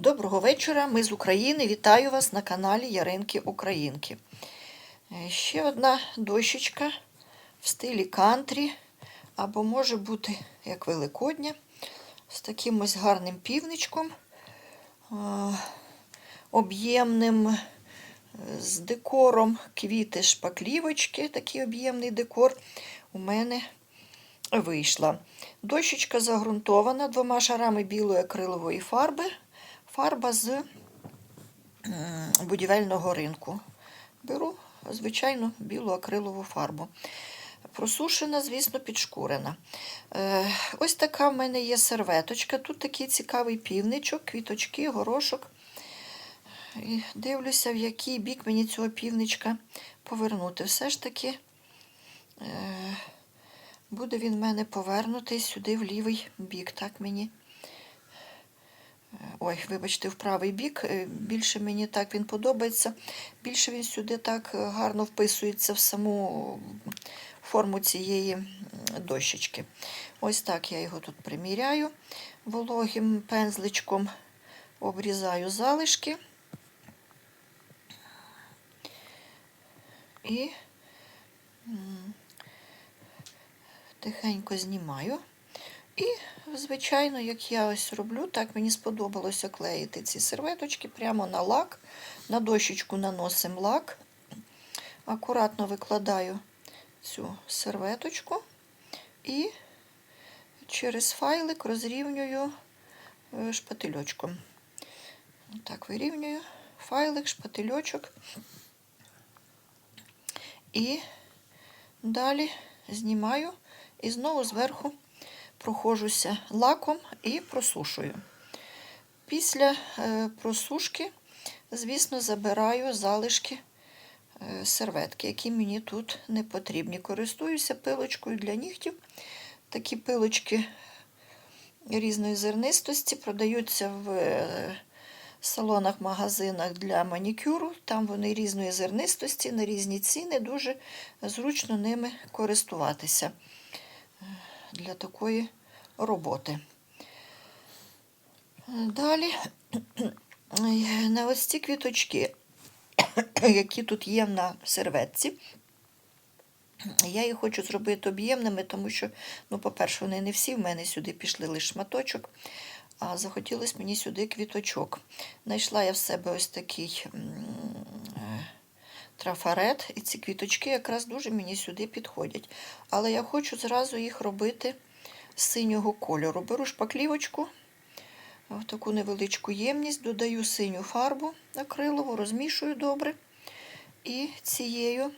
Доброго вечора, ми з України. Вітаю вас на каналі Яринки Українки. Е, Ще одна дощечка в стилі кантрі, або може бути як Великодня, з таким ось гарним півничком, е, об'ємним, е, з декором квіти шпаклівочки, такий об'ємний декор у мене вийшла. Дощечка загрунтована двома шарами білої акрилової фарби. Фарба з будівельного ринку. Беру, звичайно, білу акрилову фарбу. Просушена, звісно, підшкурена. Е, ось така в мене є серветочка. Тут такий цікавий півничок, квіточки, горошок. І дивлюся, в який бік мені цього півничка повернути. Все ж таки. Е, Буде він в мене повернутий сюди в лівий бік. Так мені. Ой, вибачте, в правий бік. Е, Більше мені так він подобається. Більше він сюди так е, гарно вписується в саму форму цієї дощечки. Ось так я його тут приміряю вологим пензличком, обрізаю залишки. І тихенько знімаю. І, звичайно, як я ось роблю, так мені сподобалося клеїти ці серветочки прямо на лак. На дощечку наносимо лак. Акуратно викладаю цю серветочку і через файлик розрівнюю е, шпательочком. Так, вирівнюю файлик, шпательочок. І далі знімаю і знову зверху проходжуся лаком і просушую. Після е, просушки, звісно, забираю залишки е, серветки, які мені тут не потрібні. Користуюся пилочкою для нігтів. Такі пилочки різної зернистості продаються в е, салонах, магазинах для манікюру. Там вони різної зернистості, на різні ціни. Дуже зручно ними користуватися для такої роботи. Далі на ось ці квіточки, які тут є на серветці. Я їх хочу зробити об'ємними, тому що, ну, по-перше, вони не всі в мене сюди пішли лише шматочок, а захотілося мені сюди квіточок. Знайшла я в себе ось такий трафарет, і ці квіточки якраз дуже мені сюди підходять. Але я хочу зразу їх робити синього кольору. Беру шпаклівочку, в таку невеличку ємність, додаю синю фарбу акрилову, розмішую добре. І цією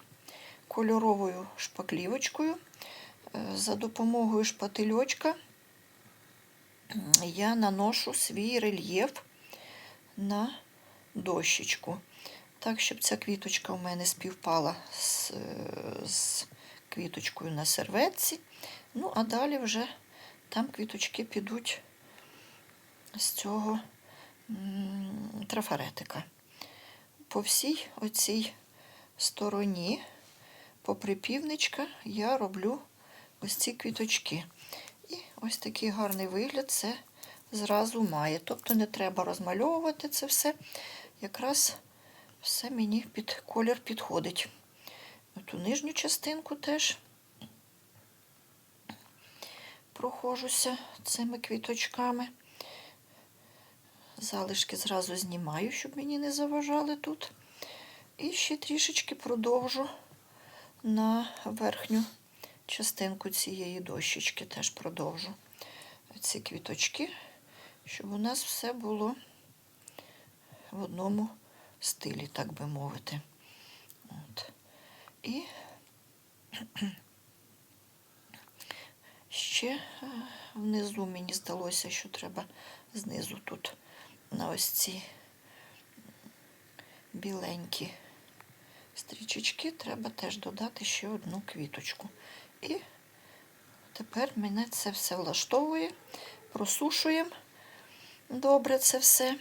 кольоровою шпаклівочкою е, за допомогою шпательочка я наношу свій рельєф на дощечку. Так, щоб ця квіточка у мене співпала з, з квіточкою на серветці. Ну, а далі вже там квіточки підуть з цього трафаретика. По всій оцій стороні, попри півничка, я роблю ось ці квіточки. І ось такий гарний вигляд це зразу має. Тобто не треба розмальовувати це все. Якраз все мені під колір підходить. Ту нижню частинку теж прохожуся цими квіточками. Залишки зразу знімаю, щоб мені не заважали тут. І ще трішечки продовжу на верхню частинку цієї дощечки, теж продовжу ці квіточки, щоб у нас все було в одному стилі, так би мовити. От. І ще е, внизу мені здалося, що треба знизу тут на ось ці біленькі стрічечки треба теж додати ще одну квіточку. І тепер мене це все влаштовує, просушуємо добре це все.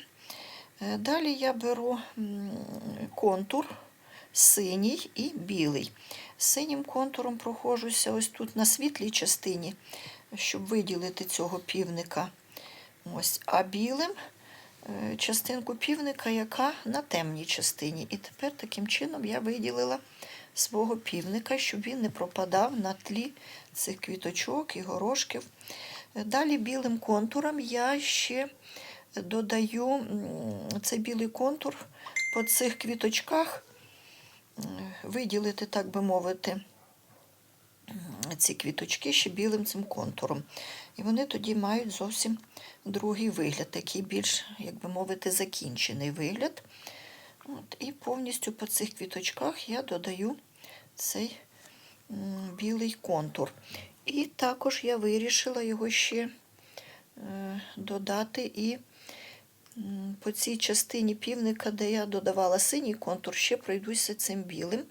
Е, Далі я беру контур синій і білий. Синім контуром проходжуся ось тут на світлій частині, щоб виділити цього півника. Ось. А білим е, частинку півника, яка на темній частині. І тепер таким чином я виділила свого півника, щоб він не пропадав на тлі цих квіточок і горошків. Е, Далі білим контуром я ще додаю цей білий контур по цих квіточках, виділити, так би мовити, ці квіточки ще білим цим контуром. І вони тоді мають зовсім другий вигляд, такий більш, як би мовити, закінчений вигляд. От, і повністю по цих квіточках я додаю цей білий контур. І також я вирішила його ще е, додати і по цій частині півника, де я додавала синій контур, ще пройдуся цим білим,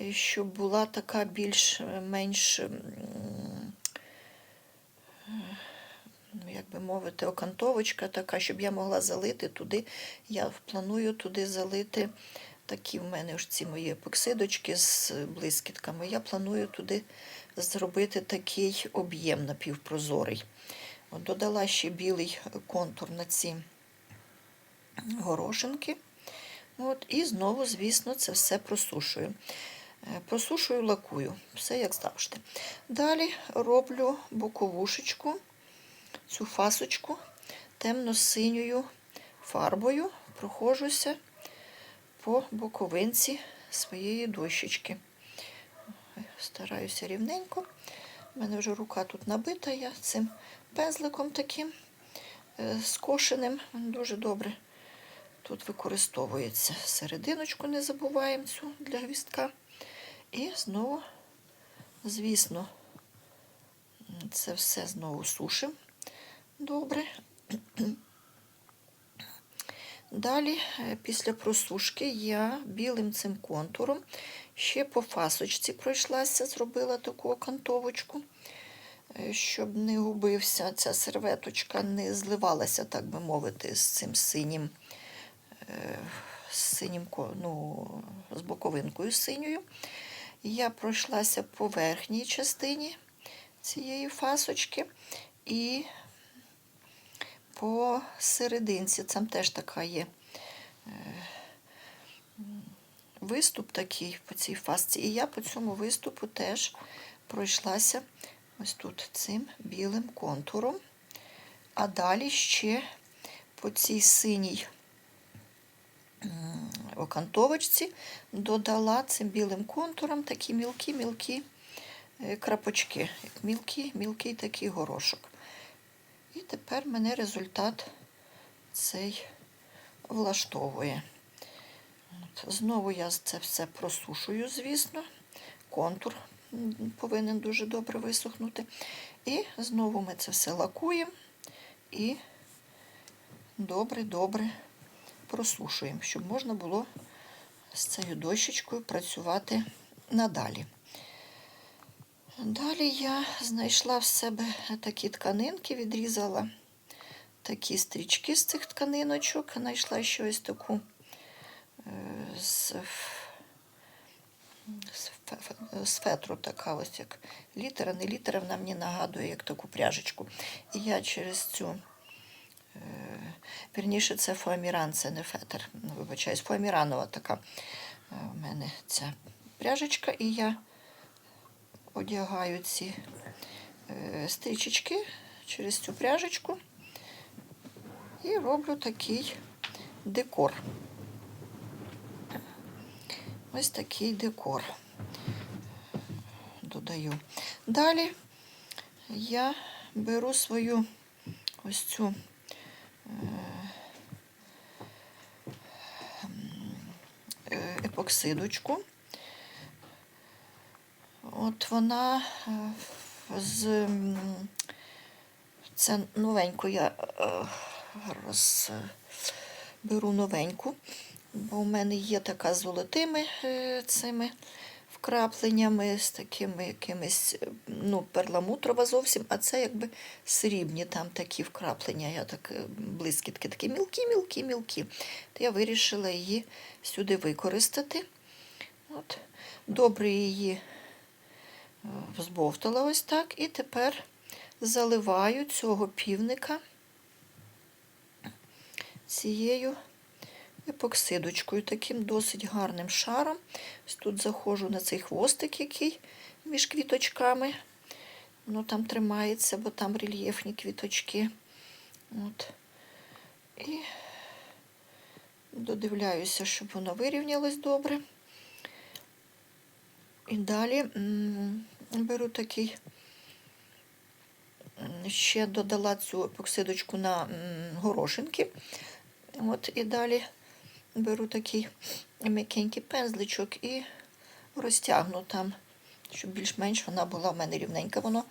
е, щоб була така більш-менш, ну, як би мовити, окантовочка така, щоб я могла залити туди. Я планую туди залити такі в мене ж ці мої епоксидочки з блискітками. Я планую туди зробити такий об'єм напівпрозорий. От додала ще білий контур на ці горошинки. От, і знову, звісно, це все просушую. Е, Просушую, лакую, все як завжди. Далі роблю боковушечку, цю фасочку темно-синьою фарбою, проходжуся по боковинці своєї дощечки. Стараюся рівненько. У мене вже рука тут набита, я цим пензликом таким е, скошеним. Дуже добре тут використовується. Серединочку не забуваємо цю для гвістка. І знову, звісно, це все знову сушимо добре. Далі, е, після просушки, я білим цим контуром ще по фасочці пройшлася, зробила таку окантовочку, е, щоб не губився ця серветочка, не зливалася, так би мовити, з цим синім, з синім ну, з боковинкою синьою. Я пройшлася по верхній частині цієї фасочки і по серединці, там теж така є е, виступ такий по цій фасці. І я по цьому виступу теж пройшлася ось тут цим білим контуром. А далі ще по цій синій окантовочці додала цим білим контуром такі мілкі-мілкі е, крапочки, мілкий, мілкий такий горошок. І тепер мене результат цей влаштовує. От. Знову я це все просушую, звісно. Контур повинен дуже добре висохнути. І знову ми це все лакуємо і добре-добре просушуємо, щоб можна було з цією дощечкою працювати надалі. Далі я знайшла в себе такі тканинки, відрізала такі стрічки з цих тканиночок, знайшла щось таку е, з, з, з фетру, така ось як літера, не літера, вона мені нагадує як таку пряжечку. І я через цю, е, вірніше, це фоаміран, це не фетр, ну, вибачаюсь, фоаміранова така е, в мене ця пряжечка, і я одягаю ці е, стрічечки через цю пряжечку і роблю такий декор. Ось такий декор додаю. Далі я беру свою ось цю е, епоксидочку. От вона е, з це новеньку я розберу новеньку, бо в мене є така з золотими е, цими вкрапленнями, з такими якимись, ну, перламутрова зовсім, а це якби срібні там такі вкраплення. Я так е, блискітки, такі мілкі, мілкі, мілкі. То я вирішила її сюди використати. От. Добре її е, збовтала ось так. І тепер заливаю цього півника цією епоксидочкою, таким досить гарним шаром. Ось тут заходжу на цей хвостик, який між квіточками. Воно там тримається, бо там рельєфні квіточки. От. І додивляюся, щоб воно вирівнялось добре. І далі беру такий, ще додала цю епоксидочку на горошинки. От і далі беру такий м'якенький пензличок і розтягну там, щоб більш-менш вона була в мене рівненька. Воно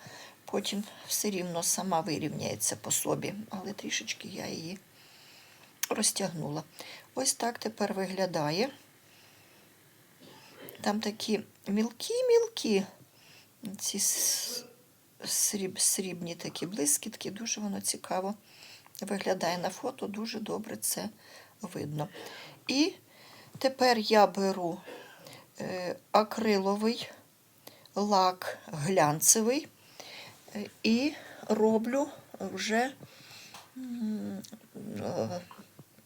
потім все рівно сама вирівняється по собі, але трішечки я її розтягнула. Ось так тепер виглядає. Там такі мілкі-мілкі, ці сріб, срібні такі блискітки, дуже воно цікаво виглядає на фото, дуже добре це видно. І тепер я беру е, акриловий лак глянцевий е, і роблю вже е,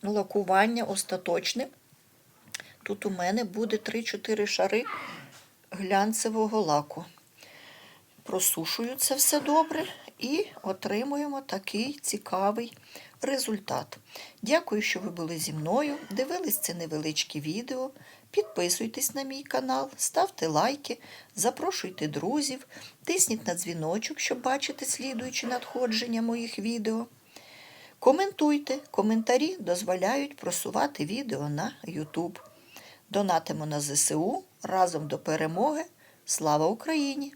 лакування остаточне. Тут у мене буде 3-4 шари глянцевого лаку. Просушую це все добре і отримуємо такий цікавий результат. Дякую, що ви були зі мною. Дивились це невеличке відео. Підписуйтесь на мій канал, ставте лайки, запрошуйте друзів, тисніть на дзвіночок, щоб бачити слідуючі надходження моїх відео. Коментуйте, коментарі дозволяють просувати відео на YouTube. Донатимо на ЗСУ разом до перемоги. Слава Україні!